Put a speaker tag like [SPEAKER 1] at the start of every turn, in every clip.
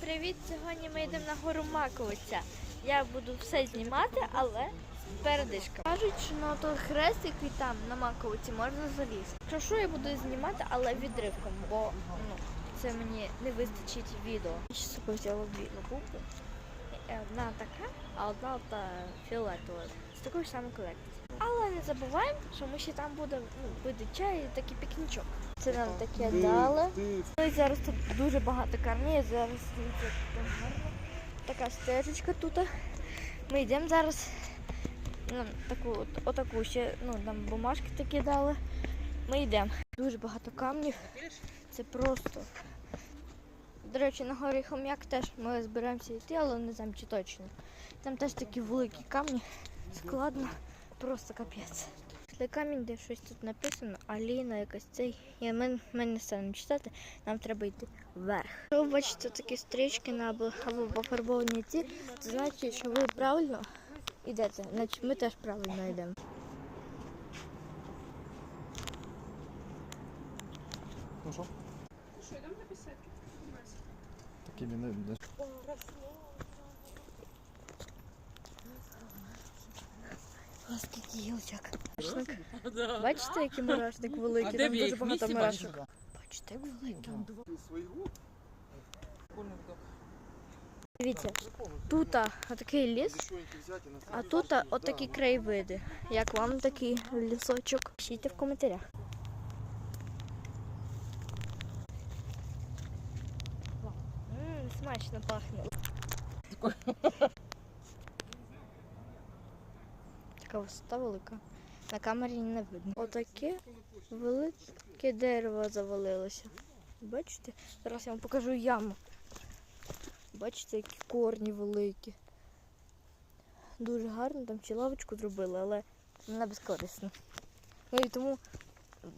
[SPEAKER 1] привіт! Сьогодні ми йдемо на гору Маковиця. Я буду все знімати, але з передишками. Кажуть, що на той хрест, який там на Маковиці, можна залізти. Якщо що, я буду знімати, але відривком, бо ну, це мені не вистачить відео. Я ще взяла дві лапухи. Одна така, а одна фіолетова. З такої ж самої колекції. Але не забуваємо, що ми ще там буде ну, пити чай і такий пікнічок. Це нам таке дали. Ну і зараз тут дуже багато камнів. Зараз там гарно. Така стежечка тут. Ми йдемо зараз. Нам таку, от- отаку ще, ну нам бумажки такі дали. Ми йдемо. Дуже багато камнів. Це просто. До речі, на горі хом'як теж ми збираємося йти, але не знаю чи точно. Там теж такі великі камні. Складно, просто капець. Це камінь, де щось тут написано, Аліна якась цей. Я ми, ми не станемо читати, нам треба йти вверх. Якщо ви бачите такі стрічки на або, або пофарбовані ці, це значить, що ви правильно йдете. Значить, ми теж правильно йдемо.
[SPEAKER 2] Ну що?
[SPEAKER 3] Що, йдемо на беседки?
[SPEAKER 2] Такими не,
[SPEAKER 1] Ось. Бачите, який мурашник великий? Там дуже багато мурашок. Бачите, як великий. Дивіться, тут отакий ліс, а тут отакі краєвиди. Як вам такий лісочок? Пишіть в коментарях. Ммм, смачно пахне. Така висота велика. На камері не видно. Отаке велике дерево завалилося. Бачите? Зараз я вам покажу яму. Бачите, які корні великі. Дуже гарно, там ще лавочку зробили, але вона безкорисна. Ну і тому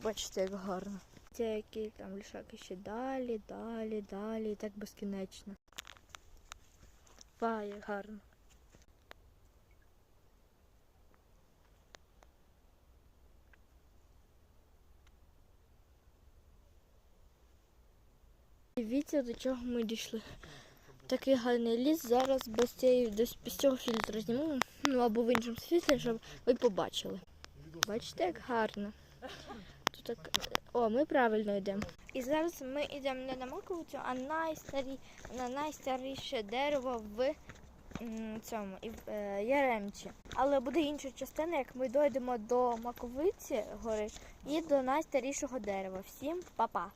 [SPEAKER 1] бачите, як гарно. Це які там лішаки ще далі, далі, далі, і так безкінечно. Па, як гарно. Дивіться, до чого ми дійшли. Такий гарний ліс. Зараз без, цієї, десь без цього фільтру зніму, ну або в іншому світлі, щоб ви побачили. Бачите, як гарно. Тут так... О, ми правильно йдемо. І зараз ми йдемо не на маковицю, а найстарі... на найстаріше дерево в цьому і в е, Яремчі. Але буде інша частина, як ми дойдемо до маковиці гори і до найстарішого дерева. Всім па-па!